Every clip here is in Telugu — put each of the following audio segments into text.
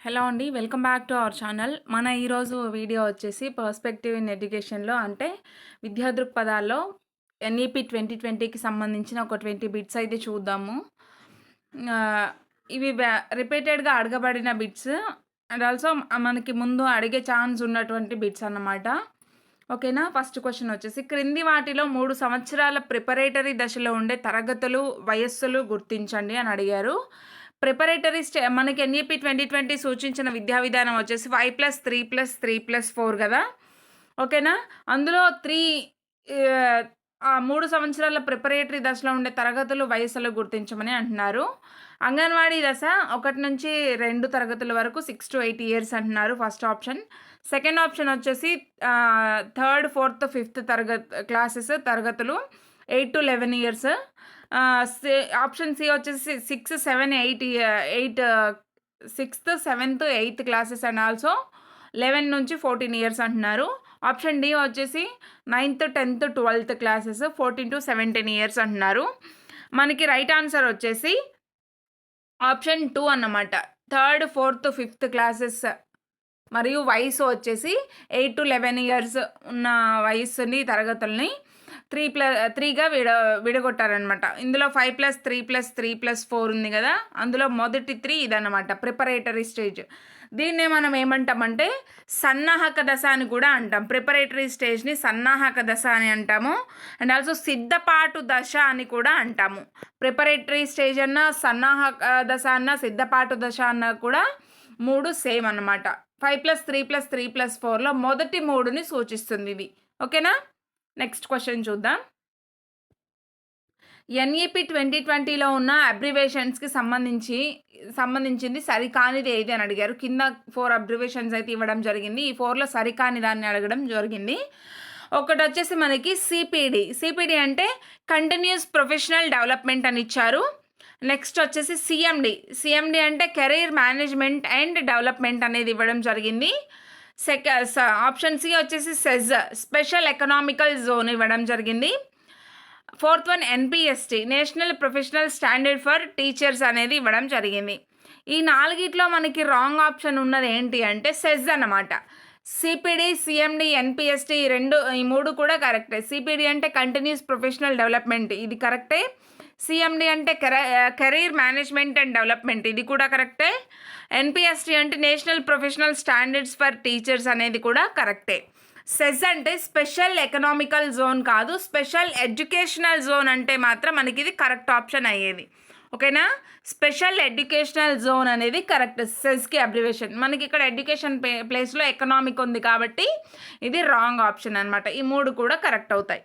హలో అండి welcome back to our channel. మన ఈరోజు వీడియో వచ్చేసి పర్స్పెక్టివ్ ఇన్ ఎడ్యుకేషన్లో అంటే విద్యా దృక్పథాల్లో ఎన్ఈపి ట్వంటీ ట్వంటీకి సంబంధించిన ఒక ట్వంటీ బిట్స్ అయితే చూద్దాము. ఇవి రిపీటెడ్గా అడగబడిన బిట్స్ అండ్ ఆల్సో మనకి ముందు అడిగే ఛాన్స్ ఉన్నటువంటి బిట్స్ అన్నమాట. ఓకేనా? ఫస్ట్ క్వశ్చన్ వచ్చేసి క్రింది వాటిలో మూడు సంవత్సరాల ప్రిపరేటరీ దశలో ఉండే తరగతులు వయస్సులు గుర్తించండి అని అడిగారు. ప్రిపరేటరీ స్టే మనకి ఎన్ఈపి ట్వంటీ ట్వంటీ సూచించిన విద్యా విధానం వచ్చేసి five plus three plus three plus four కదా? ఓకేనా? అందులో త్రీ ఆ మూడు సంవత్సరాల ప్రిపరేటరీ దశలో ఉండే తరగతులు వయసులో గుర్తించమని అంటున్నారు. అంగన్వాడీ దశ ఒకటి నుంచి రెండు తరగతుల వరకు సిక్స్ టు ఎయిట్ ఇయర్స్ అంటున్నారు ఫస్ట్ ఆప్షన్. సెకండ్ ఆప్షన్ వచ్చేసి థర్డ్ ఫోర్త్ ఫిఫ్త్ తరగతి క్లాసెస్ తరగతులు eight to eleven years. Option C వచ్చేసి six seven eight eight sixth seventh eighth classes and also eleven నుంచి ఫోర్టీన్ ఇయర్స్ అంటున్నారు. ఆప్షన్ డి వచ్చేసి ninth tenth twelfth classes fourteen to seventeen years అంటున్నారు. మనకి రైట్ ఆన్సర్ వచ్చేసి ఆప్షన్ టూ అన్నమాట. థర్డ్ ఫోర్త్ ఫిఫ్త్ క్లాసెస్ మరియు వయసు వచ్చేసి ఎయిట్ టు లెవెన్ ఇయర్స్ ఉన్న వయసుని తరగతుల్ని త్రీ ప్లస్ త్రీగా విడ విడగొట్టారనమాట ఇందులో five plus three plus three plus four ఉంది కదా అందులో మొదటి త్రీ ఇదన్నమాట ప్రిపరేటరీ స్టేజ్. దీన్నే మనం ఏమంటామంటే సన్నాహక దశ అని కూడా అంటాం. ప్రిపరేటరీ స్టేజ్ని సన్నాహక దశ అని అంటాము. అండ్ ఆల్సో సిద్ధపాటు దశ అని కూడా అంటాము. ప్రిపరేటరీ స్టేజ్ అన్న సన్నాహక దశ అన్న సిద్ధపాటు దశ అన్న కూడా మూడు సేమ్ అన్నమాట. Five plus three plus three plus ఫోర్లో మొదటి మూడుని సూచిస్తుంది ఇది ఓకేనా? నెక్స్ట్ క్వశ్చన్ చూద్దాం. ఎన్ఈపి ట్వంటీ ట్వంటీలో ఉన్న అబ్రివేషన్స్కి సంబంధించి సంబంధించింది సరికానిది ఏది అని అడిగారు. కింద ఫోర్ అబ్రివేషన్స్ అయితే ఇవ్వడం జరిగింది. ఈ ఫోర్లో సరికాని దాన్ని అడగడం జరిగింది. ఒకటి వచ్చేసి మనకి సిపిడి సిపిడి అంటే కంటిన్యూస్ ప్రొఫెషనల్ డెవలప్మెంట్ అని ఇచ్చారు. నెక్స్ట్ వచ్చేసి సిఎండి సిఎండి అంటే కెరీర్ మేనేజ్మెంట్ అండ్ డెవలప్మెంట్ అనేది ఇవ్వడం జరిగింది. సెక ఆప్షన్ సి వచ్చేసి సెజ్ స్పెషల్ ఎకనామికల్ జోన్ ఇవ్వడం జరిగింది. Fourth one NPST national professional standard for teachers అనేది ఇవ్వడం జరిగింది. ఈ నాలుగిట్లో మనకి రాంగ్ ఆప్షన్ ఉన్నది ఏంటి అంటే సెజ్ అన్నమాట. సిపిడి సిఎండి ఎన్పిఎస్టీ రెండు ఈ మూడు కూడా కరెక్టే. సిపిడి అంటే కంటిన్యూస్ ప్రొఫెషనల్ డెవలప్మెంట్ ఇది కరెక్టే. సిఎండి అంటే కెరీర్ మేనేజ్మెంట్ అండ్ డెవలప్మెంట్. ఇది కూడా కరెక్టే. ఎన్పిఎస్టి అంటే national professional standards for teachers అనేది కూడా కరెక్టే. సెజ్ అంటే స్పెషల్ ఎకనామికల్ జోన్ కాదు స్పెషల్ ఎడ్యుకేషనల్ జోన్ అంటే మాత్రం మనకి ఇది కరెక్ట్ ఆప్షన్ అయ్యేది. ఓకేనా? స్పెషల్ ఎడ్యుకేషనల్ జోన్ అనేది కరెక్ట్ సెజ్కి అబ్రివేషన్. మనకి ఇక్కడ ఎడ్యుకేషన్ ప్లే ప్లేస్లో ఎకనామిక్ ఉంది కాబట్టి ఇది రాంగ్ ఆప్షన్ అనమాట ఈ మూడు కూడా కరెక్ట్ అవుతాయి.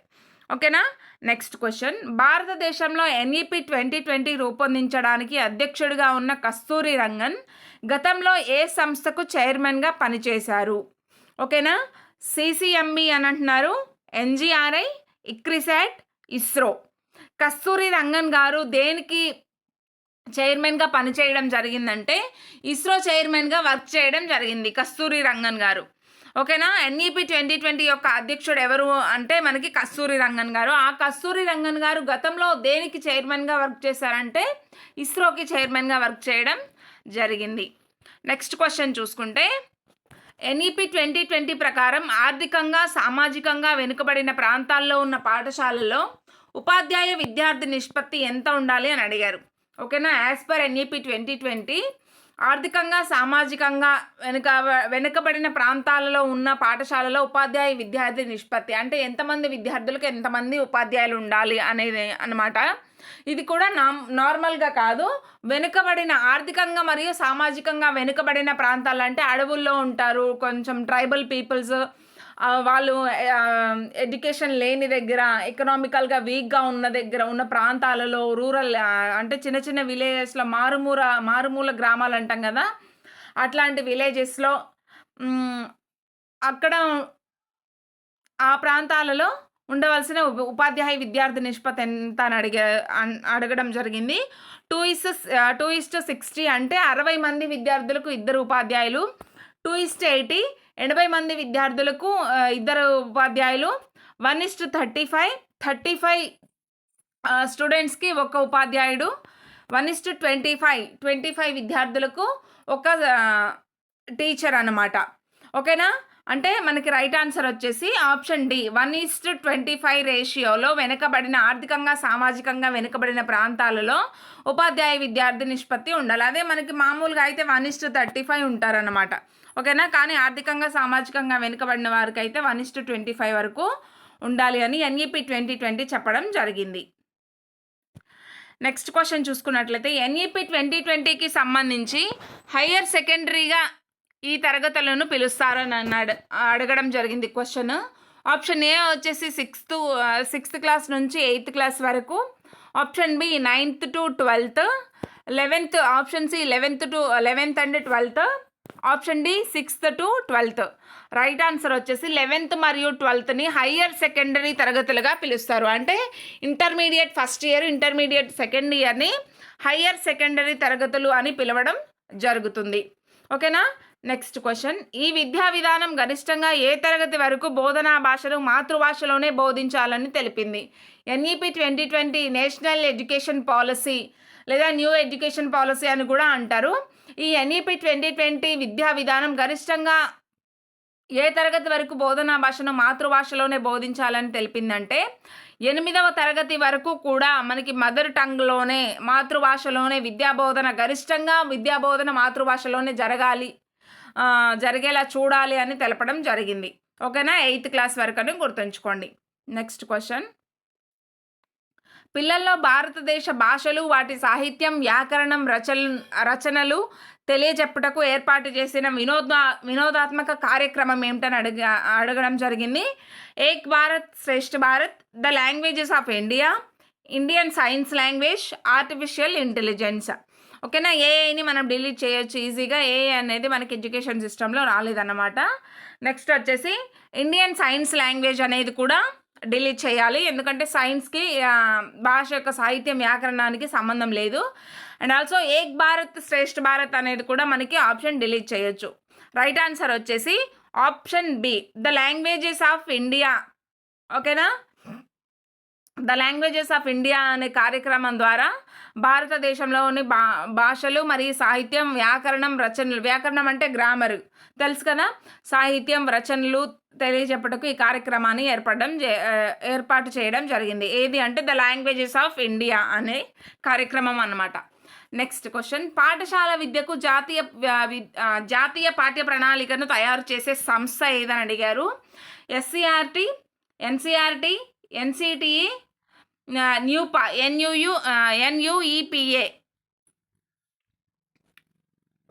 ఓకేనా? Next question. భారతదేశంలో ఎన్ఈపి ట్వంటీ ట్వంటీ రూపొందించడానికి అధ్యక్షుడిగా ఉన్న కస్తూరి రంగన్ గతంలో ఏ సంస్థకు చైర్మన్గా పనిచేశారు? ఓకేనా? సిసిఎంబి అని అంటున్నారు. NGRI ICRISAT ISRO. Kasturi Rangan గారు దేనికి చైర్మన్గా పనిచేయడం జరిగిందంటే ఇస్రో చైర్మన్గా వర్క్ చేయడం జరిగింది కస్తూరి రంగన్ గారు. ఓకేనా? ఎన్ఈపి ట్వంటీ ట్వంటీ యొక్క అధ్యక్షుడు ఎవరు అంటే మనకి కస్తూరి రంగన్ గారు. ఆ కస్తూరి రంగన్ గారు గతంలో దేనికి చైర్మన్గా వర్క్ చేశారంటే ఇస్రోకి చైర్మన్గా వర్క్ చేయడం జరిగింది. నెక్స్ట్ క్వశ్చన్ చూసుకుంటే ఎన్ఈపి ట్వంటీ ట్వంటీ ప్రకారం ఆర్థికంగా సామాజికంగా వెనుకబడిన ప్రాంతాల్లో ఉన్న పాఠశాలల్లో ఉపాధ్యాయ విద్యార్థి నిష్పత్తి ఎంత ఉండాలి అని అడిగారు. ఓకేనా? As per NEP twenty twenty ఆర్థికంగా సామాజికంగా వెనుక వెనుకబడిన ప్రాంతాలలో ఉన్న పాఠశాలలో ఉపాధ్యాయ విద్యార్థి నిష్పత్తి. అంటే ఎంతమంది విద్యార్థులకు ఎంతమంది ఉపాధ్యాయులు ఉండాలి అనేది అన్నమాట. ఇది కూడా నా నార్మల్గా కాదు. వెనుకబడిన ఆర్థికంగా మరియు సామాజికంగా వెనుకబడిన ప్రాంతాలు అంటే అడవుల్లో ఉంటారు. కొంచెం ట్రైబల్ పీపుల్స్ వాళ్ళు ఎడ్యుకేషన్ లేని దగ్గర ఎకనామికల్గా వీక్గా ఉన్న దగ్గర ఉన్న ప్రాంతాలలో రూరల్ అంటే చిన్న చిన్న విలేజెస్లో మారుమూల మారుమూల గ్రామాలు అంటాం కదా అట్లాంటి విలేజెస్లో అక్కడ ఆ ప్రాంతాలలో ఉండవలసిన ఉపాధ్యాయ విద్యార్థి నిష్పత్తి ఎంత అని అడిగే అడగడం జరిగింది. Two is two ist sixty అంటే అరవై మంది విద్యార్థులకు ఇద్దరు ఉపాధ్యాయులు టూ ఇస్ట్ ఎయిటీ ఎనభై మంది విద్యార్థులకు ఇద్దరు ఉపాధ్యాయులు one is to thirty five. Thirty five స్టూడెంట్స్కి ఒక ఉపాధ్యాయుడు one is to twenty five. Twenty five విద్యార్థులకు ఒక టీచర్ అన్నమాట. ఓకేనా? అంటే మనకి రైట్ ఆన్సర్ వచ్చేసి option D. One is to twenty five రేషియోలో వెనుకబడిన ఆర్థికంగా సామాజికంగా వెనుకబడిన ప్రాంతాలలో ఉపాధ్యాయ విద్యార్థి నిష్పత్తి ఉండాలి. అదే మనకి మామూలుగా అయితే వన్ ఈస్ట్ థర్టీ ఫైవ్ ఉంటారనమాట ఓకేనా? కానీ ఆర్థికంగా సామాజికంగా వెనుకబడిన వారికి అయితే one is to twenty five వరకు ఉండాలి అని ఎన్ఈపి ట్వంటీ ట్వంటీ చెప్పడం జరిగింది. నెక్స్ట్ క్వశ్చన్ చూసుకున్నట్లయితే ఎన్ఈపి ట్వంటీ ట్వంటీకి సంబంధించి హయ్యర్ సెకండరీగా ఈ తరగతులను పిలుస్తారని అన్నాడు అడగడం జరిగింది క్వశ్చన్. ఆప్షన్ ఏ వచ్చేసి సిక్స్త్ సిక్స్త్ క్లాస్ నుంచి ఎయిత్ క్లాస్ వరకు. Option B ninth to twelfth. Eleventh option C eleventh to eleventh and twelfth. Option D sixth to twelfth. Right answer వచ్చేసి లెవెన్త్ మరియు ట్వెల్త్ని హయ్యర్ సెకండరీ తరగతులుగా పిలుస్తారు. అంటే intermediate first year intermediate second ఇయర్ని higher secondary తరగతులు అని పిలవడం జరుగుతుంది. ఓకేనా? Next question. ఈ విద్యా విధానం గరిష్టంగా ఏ తరగతి వరకు బోధనా భాషను మాతృభాషలోనే బోధించాలని తెలిపింది? NEP twenty twenty national education policy లేదా న్యూ ఎడ్యుకేషన్ పాలసీ అని కూడా అంటారు. ఈ ఎన్ఈపి ట్వంటీ ట్వంటీ విద్యా విధానం గరిష్టంగా ఏ తరగతి వరకు బోధనా భాషను మాతృభాషలోనే బోధించాలని తెలిపిందంటే ఎనిమిదవ తరగతి వరకు కూడా మనకి మదర్ టంగ్లోనే మాతృభాషలోనే విద్యాబోధన గరిష్టంగా విద్యాబోధన మాతృభాషలోనే జరగాలి జరిగేలా చూడాలి అని తెలపడం జరిగింది. ఓకేనా? ఎయిత్ క్లాస్ వరకు అని గుర్తుంచుకోండి. Next question. పిల్లల్లో భారతదేశ భాషలు వాటి సాహిత్యం వ్యాకరణం రచన రచనలు తెలియజెప్పుటకు ఏర్పాటు చేసిన వినోద వినోదాత్మక కార్యక్రమం ఏమిటని అడిగ అడగడం జరిగింది. Ek Bharat Shreshtha Bharat the languages of India Indian science language artificial intelligence. ఓకేనా? ఏఐని మనం డిలీట్ చేయొచ్చు ఈజీగా. ఏఐ అనేది మనకి ఎడ్యుకేషన్ సిస్టంలో రాలేదన్నమాట. నెక్స్ట్ వచ్చేసి ఇండియన్ సైన్స్ లాంగ్వేజ్ అనేది కూడా డిలీట్ చేయాలి. ఎందుకంటే సైన్స్కి భాష యొక్క సాహిత్యం వ్యాకరణానికి సంబంధం లేదు. అండ్ ఆల్సో ఏక్ భారత్ శ్రేష్ఠ భారత్ అనేది కూడా మనకి ఆప్షన్ డిలీట్ చేయొచ్చు. రైట్ ఆన్సర్ వచ్చేసి option B the languages of India ఓకేనా ద లాంగ్వేజెస్ ఆఫ్ ఇండియా అనే కార్యక్రమం ద్వారా భారతదేశంలోని భా భాషలు మరియు సాహిత్యం వ్యాకరణం రచనలు వ్యాకరణం అంటే గ్రామర్. తెలుసు కదా? సాహిత్యం రచనలు తెలియజెప్పటకు ఈ కార్యక్రమాన్ని ఏర్పడడం ఏర్పాటు చేయడం జరిగింది. ఏది అంటే ద లాంగ్వేజెస్ ఆఫ్ ఇండియా అనే కార్యక్రమం అన్నమాట. Next question. పాఠశాల విద్యకు జాతీయ వి- జాతీయ పాఠ్య ప్రణాళికను తయారు చేసే సంస్థ ఏదని అడిగారు. ఎస్సీఆర్టీ ఎన్సీఆర్టీ ఎన్సిటిఈ న్యూ పా ఎన్యుయు ఎన్యుఈపిఏ.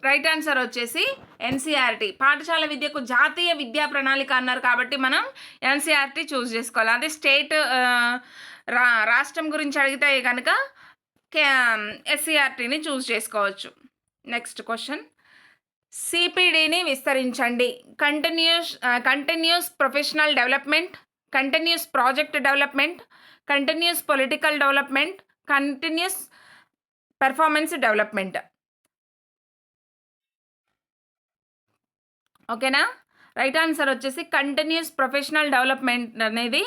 రైట్ ఆన్సర్ వచ్చేసి ఎన్సీఆర్టీ. పాఠశాల విద్యకు జాతీయ విద్యా ప్రణాళిక అన్నారు కాబట్టి మనం ఎన్సీఆర్టీ చూస్ చేసుకోవాలి. అదే స్టేట్ రా రాష్ట్రం గురించి అడిగితే కనుక ఎస్సీఆర్టీని చూస్ చేసుకోవచ్చు. Next question. సిపిడిని విస్తరించండి. Continuous continuous professional development continuous project development continuous political development continuous performance development ఓకేనా రైట్ ఆన్సర్ వచ్చేసి కంటిన్యూస్ ప్రొఫెషనల్ డెవలప్మెంట్ అనేది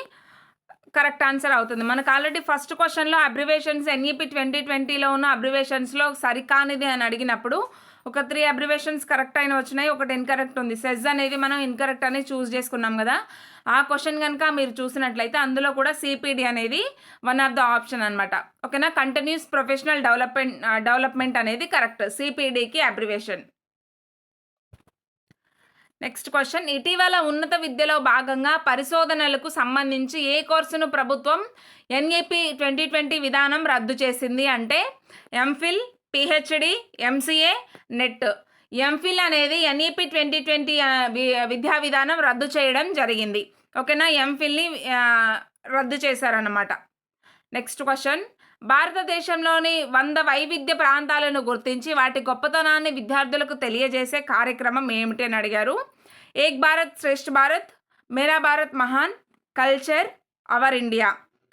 కరెక్ట్ ఆన్సర్ అవుతుంది. మనకు ఆల్రెడీ ఫస్ట్ క్వశ్చన్లో అబ్రివేషన్స్ ఎన్ఈపి ట్వంటీ ట్వంటీలో ఉన్న అబ్రివేషన్స్లో సరికానిది అని అడిగినప్పుడు ఒక త్రీ అబ్రివేషన్స్ కరెక్ట్ అయిన వచ్చినాయి ఒకటి ఇన్కరెక్ట్ ఉంది. సెజ్ అనేది మనం ఇన్కరెక్ట్ అనేది చూస్ చేసుకున్నాం కదా. ఆ క్వశ్చన్ కనుక మీరు చూసినట్లయితే అందులో కూడా సిపిడి అనేది వన్ ఆఫ్ ద ఆప్షన్ అనమాట ఓకేనా? కంటిన్యూస్ ప్రొఫెషనల్ డెవలప్మెంట్ డెవలప్మెంట్ అనేది కరెక్ట్ సిపిడికి అబ్రివేషన్ నెక్స్ట్ క్వశ్చన్ ఇటీవల ఉన్నత విద్యలో భాగంగా పరిశోధనలకు సంబంధించి ఏ కోర్సును ప్రభుత్వం ఎన్ఏపి ట్వంటీ ట్వంటీ విధానం రద్దు చేసింది అంటే MPhil PhD MCA NET MPhil అనేది ఎన్ఈపి ట్వంటీ ట్వంటీ విద్యా విధానం రద్దు చేయడం జరిగింది. ఓకేనా? ఎంఫిల్ని రద్దు చేశారన్నమాట. నెక్స్ట్ క్వశ్చన్ భారతదేశంలోని వంద వైవిధ్య ప్రాంతాలను గుర్తించి వాటి గొప్పతనాన్ని విద్యార్థులకు తెలియజేసే కార్యక్రమం ఏమిటి అని అడిగారు. ఏక్ భారత్ శ్రేష్ఠ Bharat Mera Bharat Mahan culture our India.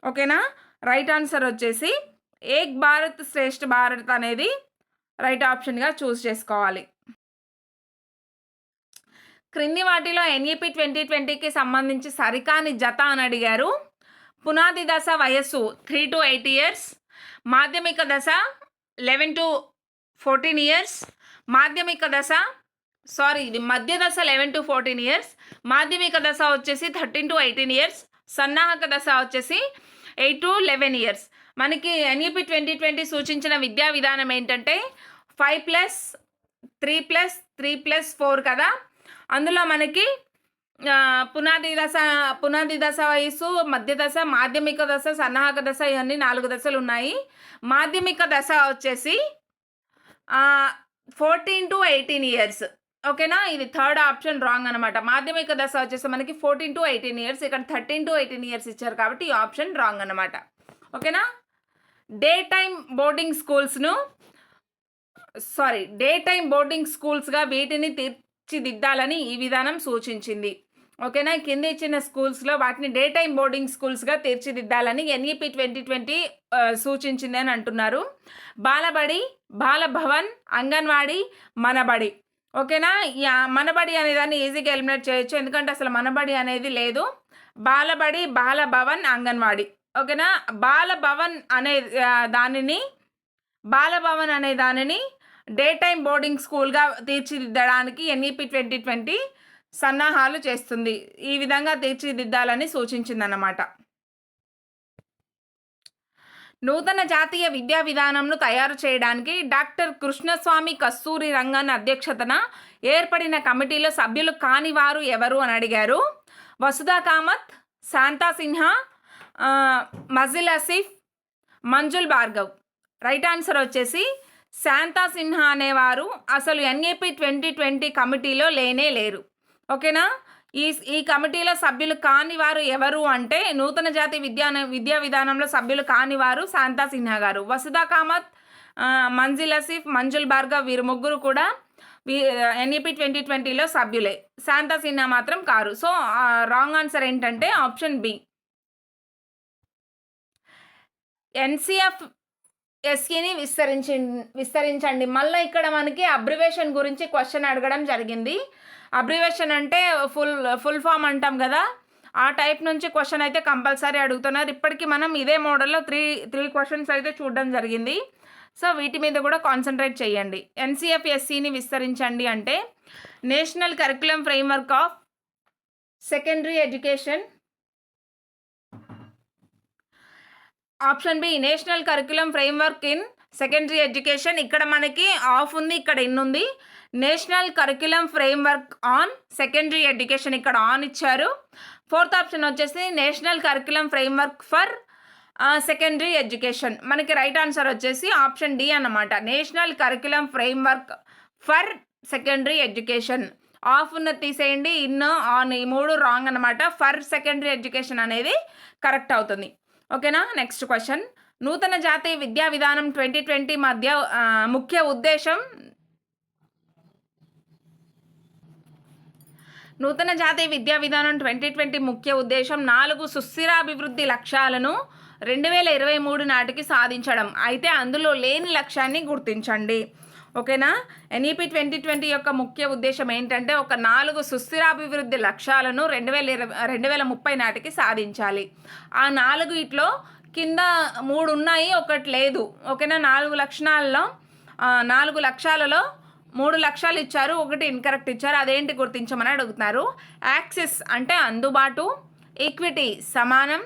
ఓకేనా? రైట్ ఆన్సర్ వచ్చేసి ఏక్ భారత్ శ్రేష్ఠ భారత్ అనేది రైట్ ఆప్షన్గా చూస్ చేసుకోవాలి. క్రింది వాటిలో ఎన్ఈపి ట్వంటీ ట్వంటీకి సంబంధించి సరికాని జత అని అడిగారు. పునాది దశ వయస్సు త్రీ టు ఎయిట్ ఇయర్స్ మాధ్యమిక దశ లెవెన్ టు ఫోర్టీన్ ఇయర్స్ మాధ్యమిక దశ సారీ ఇది మధ్య దశ లెవెన్ టు ఫోర్టీన్ ఇయర్స్ మాధ్యమిక దశ వచ్చేసి థర్టీన్ టు ఎయిటీన్ ఇయర్స్ సన్నాహక దశ వచ్చేసి ఎయిట్ టు లెవెన్ ఇయర్స్. మనకి ఎన్ఈపి ట్వంటీ ట్వంటీ సూచించిన విద్యా విధానం ఏంటంటే five plus three plus three plus four కదా. అందులో మనకి పునాది దశ పునాది దశ వయసు మధ్య దశ మాధ్యమిక దశ సన్నాహక దశ ఇవన్నీ నాలుగు దశలు ఉన్నాయి. మాధ్యమిక దశ వచ్చేసి ఫోర్టీన్ టు ఎయిటీన్ ఇయర్స్ ఓకేనా? ఇది థర్డ్ ఆప్షన్ రాంగ్ అనమాట మాధ్యమిక దశ వచ్చేసి మనకి ఫోర్టీన్ టు ఎయిటీన్ ఇయర్స్ ఇక్కడ థర్టీన్ టు ఎయిటీన్ ఇయర్స్ ఇచ్చారు కాబట్టి ఈ ఆప్షన్ రాంగ్ అనమాట ఓకేనా? డే టైమ్ బోర్డింగ్ స్కూల్స్ను సారీ డే టైమ్ బోర్డింగ్ స్కూల్స్గా వీటిని తీర్చిదిద్దాలని ఈ విధానం సూచించింది. ఓకేనా? కింద ఇచ్చిన స్కూల్స్లో వాటిని డే టైమ్ బోర్డింగ్ స్కూల్స్గా తీర్చిదిద్దాలని ఎన్ఈపి ట్వంటీ ట్వంటీ సూచించింది అని అంటున్నారు. బాలబడి బాలభవన్ అంగన్వాడీ మనబడి. ఓకేనా? మనబడి అనే దాన్ని ఈజీగా ఎలిమినేట్ చేయొచ్చు. ఎందుకంటే అసలు మనబడి అనేది లేదు. బాలబడి బాలభవన్ అంగన్వాడీ. ఓకేనా? బాలభవన్ అనే దానిని బాలభవన్ అనే దానిని డే టైం బోర్డింగ్ స్కూల్గా తీర్చిదిద్దడానికి ఎన్ఈపి ట్వంటీ ట్వంటీ సన్నాహాలు చేస్తుంది. ఈ విధంగా తీర్చిదిద్దాలని సూచించిందన్నమాట. నూతన జాతీయ విద్యా విధానంను తయారు చేయడానికి డాక్టర్ కృష్ణస్వామి కస్తూరి రంగన్ అధ్యక్షతన ఏర్పడిన కమిటీలో సభ్యులు కాని వారు ఎవరు అని అడిగారు. వసుధా కామత్ శాంతా సిన్హా మజిల్ అసీఫ్ మంజుల్ భార్గవ్. రైట్ ఆన్సర్ వచ్చేసి శాంతా సిన్హా అనేవారు అసలు ఎన్ఏపి ట్వంటీ ట్వంటీ కమిటీలో లేనే లేరు. ఓకేనా? ఈ ఈ కమిటీలో సభ్యులు కాని వారు ఎవరు అంటే నూతన జాతి విద్యా విద్యా విధానంలో సభ్యులు కాని వారు శాంతా సిన్హా గారు. వసుధా కామత్ మంజిల్ అసీఫ్ మంజుల్ భార్గవ్ వీరు ముగ్గురు కూడా ఎన్ఈపి ట్వంటీ ట్వంటీలో సభ్యులే. శాంతా సిన్హా మాత్రం కారు. సో రాంగ్ ఆన్సర్ ఏంటంటే ఆప్షన్ బి. ఎన్సిఎఫ్ ఎస్ఈని విస్తరించి విస్తరించండి. మళ్ళీ ఇక్కడ మనకి అబ్రివేషన్ గురించి క్వశ్చన్ అడగడం జరిగింది. అబ్రివేషన్ అంటే ఫుల్ ఫుల్ ఫామ్ అంటాం కదా. ఆ టైప్ నుంచి క్వశ్చన్ అయితే కంపల్సరీ అడుగుతున్నారు. ఇప్పటికీ మనం ఇదే మోడల్లో త్రీ త్రీ క్వశ్చన్స్ అయితే చూడడం జరిగింది. సో వీటి మీద కూడా కాన్సన్ట్రేట్ చేయండి. ఎన్సిఎఫ్ ఎస్సీని విస్తరించండి అంటే national curriculum framework of secondary education option B national curriculum framework in secondary education. ఇక్కడ మనకి ఆఫ్ ఉంది ఇక్కడ ఇన్ ఉంది. National curriculum framework on secondary education ఇక్కడ ఆన్ ఇచ్చారు. ఫోర్త్ ఆప్షన్ వచ్చేసి national curriculum framework for secondary education. మనకి రైట్ ఆన్సర్ వచ్చేసి ఆప్షన్ డి అన్నమాట. National curriculum framework for secondary education. Of ఉన్న తీసేయండి ఇన్ ఆన్ ఈ మూడు రాంగ్ అనమాట ఫర్ సెకండరీ ఎడ్యుకేషన్ అనేది కరెక్ట్ అవుతుంది. ఓకేనా? Next question. నూతన జాతీయ విద్యా విధానం ట్వంటీ ట్వంటీ మధ్య ముఖ్య ఉద్దేశం? నూతన జాతీయ విద్యా విధానం ట్వంటీ ట్వంటీ ముఖ్య ఉద్దేశం నాలుగు సుస్థిరాభివృద్ధి లక్ష్యాలను రెండు వేల ఇరవై మూడు నాటికి సాధించడం. అయితే అందులో లేని లక్ష్యాన్ని గుర్తించండి. ఓకేనా? ఎన్ఈపి ట్వంటీ ట్వంటీ యొక్క ముఖ్య ఉద్దేశం ఏంటంటే ఒక నాలుగు సుస్థిరాభివృద్ధి లక్ష్యాలను రెండు వేల ఇరవై రెండు వేల ముప్పై నాటికి సాధించాలి. ఆ నాలుగు ఇట్లో కింద మూడు ఉన్నాయి ఒకటి లేదు. ఓకేనా? నాలుగు లక్షణాల్లో నాలుగు లక్ష్యాలలో మూడు లక్షలు ఇచ్చారు ఒకటి ఇన్కరెక్ట్ ఇచ్చారు. అదేంటి గుర్తించమని అడుగుతున్నారు? యాక్సెస్ అంటే అందుబాటు ఈక్విటీ సమానం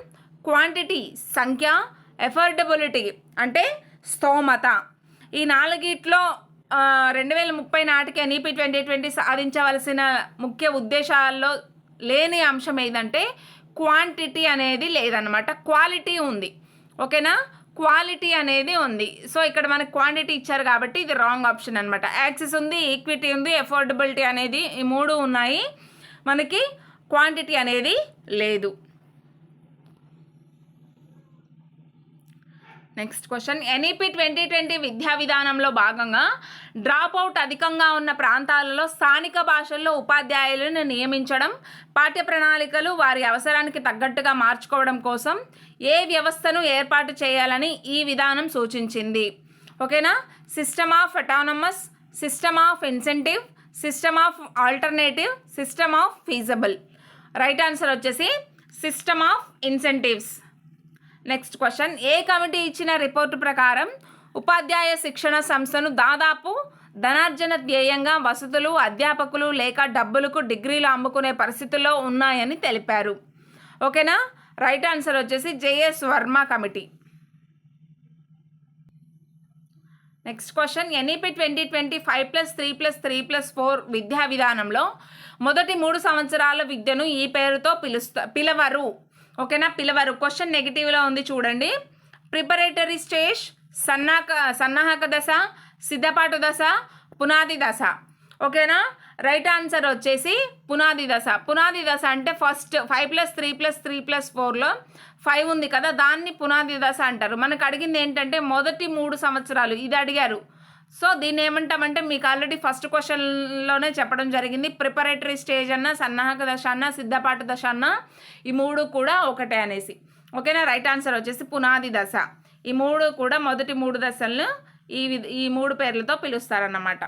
క్వాంటిటీ సంఖ్య ఎఫోర్డబిలిటీ అంటే స్తోమత. ఈ నాలుగిట్లో రెండు వేల ముప్పై నాటికి ఎన్ఈపి ట్వంటీ ట్వంటీ సాధించవలసిన ముఖ్య ఉద్దేశాల్లో లేని అంశం ఏదంటే క్వాంటిటీ అనేది లేదనమాట క్వాలిటీ ఉంది. ఓకేనా? క్వాలిటీ అనేది ఉంది. సో ఇక్కడ మనకి క్వాంటిటీ ఇచ్చారు కాబట్టి ఇది రాంగ్ ఆప్షన్ అనమాట యాక్సెస్ ఉంది ఈక్విటీ ఉంది ఎఫోర్డబిలిటీ అనేది ఈ మూడు ఉన్నాయి. మనకి క్వాంటిటీ అనేది లేదు. Next question NEP twenty twenty విద్యా విధానంలో భాగంగా డ్రాప్ అవుట్ అధికంగా ఉన్న ప్రాంతాలలో స్థానిక భాషల్లో ఉపాధ్యాయులను నియమించడం పాఠ్య ప్రణాళికలు వారి అవసరానికి తగ్గట్టుగా మార్చుకోవడం కోసం ఏ వ్యవస్థను ఏర్పాటు చేయాలని ఈ విధానం సూచించింది. ఓకేనా? System of autonomous system of incentive system of alternative system of feasible right answer వచ్చేసి system of incentives next question A committee ఇచ్చిన రిపోర్టు ప్రకారం ఉపాధ్యాయ శిక్షణ సంస్థను దాదాపు ధనార్జన ధ్యేయంగా వసతులు అధ్యాపకులు లేక డబ్బులకు డిగ్రీలు అమ్ముకునే పరిస్థితుల్లో ఉన్నాయని తెలిపారు. ఓకేనా? రైట్ ఆన్సర్ వచ్చేసి JS Verma committee. Next question NEP twenty twenty five plus three plus three plus four విద్యా విధానంలో మొదటి మూడు సంవత్సరాల విద్యను ఈ పేరుతో పిలుస్తా పిలవరు. ఓకేనా పిలవరు క్వశ్చన్ నెగిటివ్లో ఉంది చూడండి. ప్రిపరేటరీ స్టేజ్ సన్నాహక సన్నాహక దశ సిద్ధపాటు దశ పునాది దశ. ఓకేనా రైట్ ఆన్సర్ వచ్చేసి పునాది దశ. పునాది దశ అంటే first five plus three plus three plus ఫోర్లో ఫైవ్ ఉంది కదా దాన్ని పునాది దశ అంటారు. మనకు అడిగింది ఏంటంటే మొదటి మూడు సంవత్సరాలు. ఇది అడిగారు. సో దీన్ని ఏమంటామంటే మీకు ఆల్రెడీ ఫస్ట్ క్వశ్చన్లోనే చెప్పడం జరిగింది. ప్రిపరేటరీ స్టేజ్ అన్న సన్నాహక దశ అన్న సిద్ధపాటు దశ అన్న ఈ మూడు కూడా ఒకటే అనేసి. ఓకేనా? రైట్ ఆన్సర్ వచ్చేసి పునాది దశ. ఈ మూడు కూడా మొదటి మూడు దశలను ఈ విధ ఈ మూడు పేర్లతో పిలుస్తారన్నమాట.